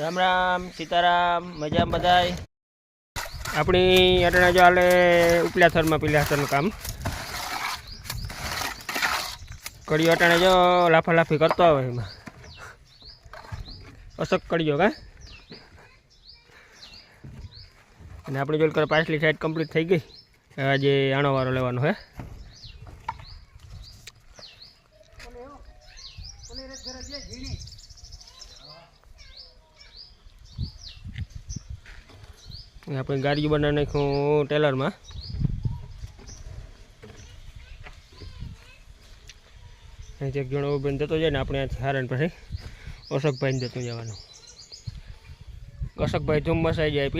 રામ રામ, સીતારામ મજા બધાય? આપણી અટણા જો હાલે ઉપલા થરમાં પીલા થરનું કામ. કડીઓ અટાણે જો લાફા લાફી કરતો આવે એમાં. અશક કડીઓ કા? અને આપણે કરો પાછલી સાઈડ કમ્પ્લીટ થઈ ગઈ. આજે આણો વારો લેવાનો હે અને આપણે ગાડીઓ બનાવી નાખ્યું ટેલરમાં. અહીંથી એક જણો બેન જતો જાય ને આપણે અહીંથી હારણ પછી અશોકભાઈને જતું જવાનું. અશોકભાઈ ધુમ્મસ આવી જાય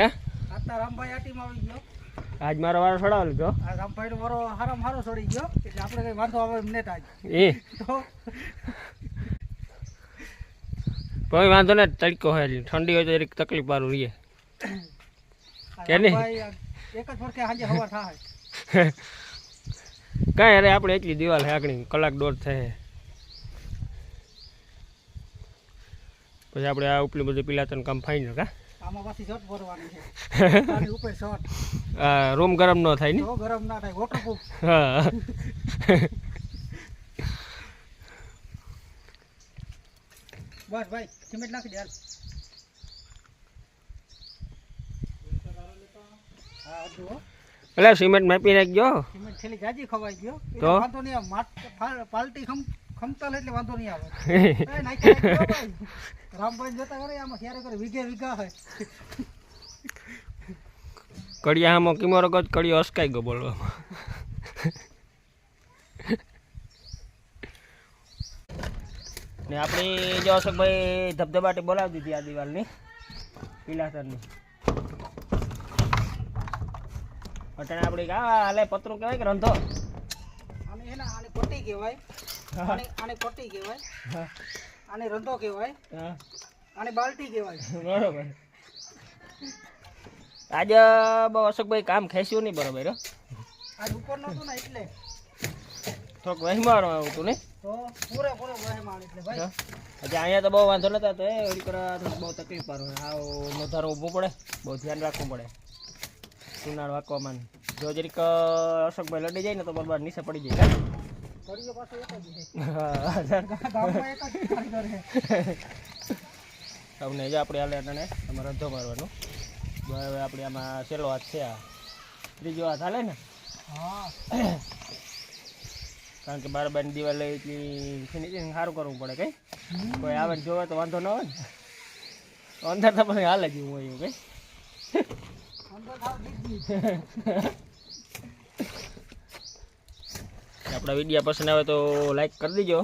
કા? આટીમાં આવી ગયો. આજ મારો વારો સડાવ લીધો રામભાઈ નો મારો હારામ હારો છોડી ગયો એટલે આપણે કઈ વાંધો આવે એમ નેટ આજ. એ. વાંધો ને તડકો હોય ઠંડી હોય તો તકલીફ વાળું રહીએ કે નહીં? એક જ ફરકે સાંજે હવાર થાય. કાંઈ અરે આપણે એટલી દિવાલ હે આગળ કલાક દોઢ થાય. પછી આપણે આ ઉપલું બધું પિલાતન કામ ફાઈનલ કા આમાં પાછી શર્ટ ભરવાની છે. આની ઉપર શર્ટ. આ રૂમ ગરમ ન થાય ને? ગરમ ના થાય વોટરપ્રૂફ હા. બસ ભાઈ સિમેન્ટ નાખી દે હાલ હા અડધું હો. એટલે સિમેન્ટ માપી નાખજો. સિમેન્ટ થેલી ગાજી ખવાઈ ગયો. તો? વાંધો નહીં પાલટી ખમ ખમતલ એટલે વાંધો નહીં આવે. નાખી. રામભાઈ જતા કરે આમાં ક્યારે કરે વીઘે વીઘા હોય. કડિયામાં કિમોરો ગજ કડિયો અસકાઈ ગયો બોલવામાં. ને આપણી જો અશોકભાઈ ધબધબાટી બોલાવી દીધી આ દિવાલની પિલાસરની અટાણે આપણે હાલે પતરું કહેવાય કે રંધો. આને હે ને આને કોટી કહેવાય. આને આને કોટી કહેવાય. આને રંધો કહેવાય. હા. આને બાલટી કહેવાય. બરોબર. આજે બહુ અશોકભાઈ કામ ખેંચ્યું નહીં બરોબર. આજ ઉપર નહોતું ને એટલે. થોડુંક વહેમારો તું નહીં? તો પૂરેપૂરો વહેમાણ એટલે ભાઈ. આજે અહીંયા તો બહુ વાંધો નતા તો એ બહુ તકલીફ પાડો. આવ નોધારો ઊભું પડે. બહુ ધ્યાન રાખવું પડે. સુનાળ વાંકવામાં. ને. જો જરીક અશોકભાઈ લડી જાય ને તો બરબાર નીચે પડી જાય. જ જ તમને જો આપણે હાલે તને તમારે રધો મારવાનું. હવે આપણે આમાં છેલ્લો હાથ છે આ. ત્રીજો હાથ હાલે ને? કારણ કે બાર બારની દિવાલ એટલી ફિનિશિંગ સારું કરવું પડે કઈ. કોઈ આવે જોવે તો વાંધો ન હોય ને. અંદર તો પછી હાલે એવું હોય એવું કઈ. આપણા વીડિયો પસંદ આવે તો લાઈક કરી દેજો.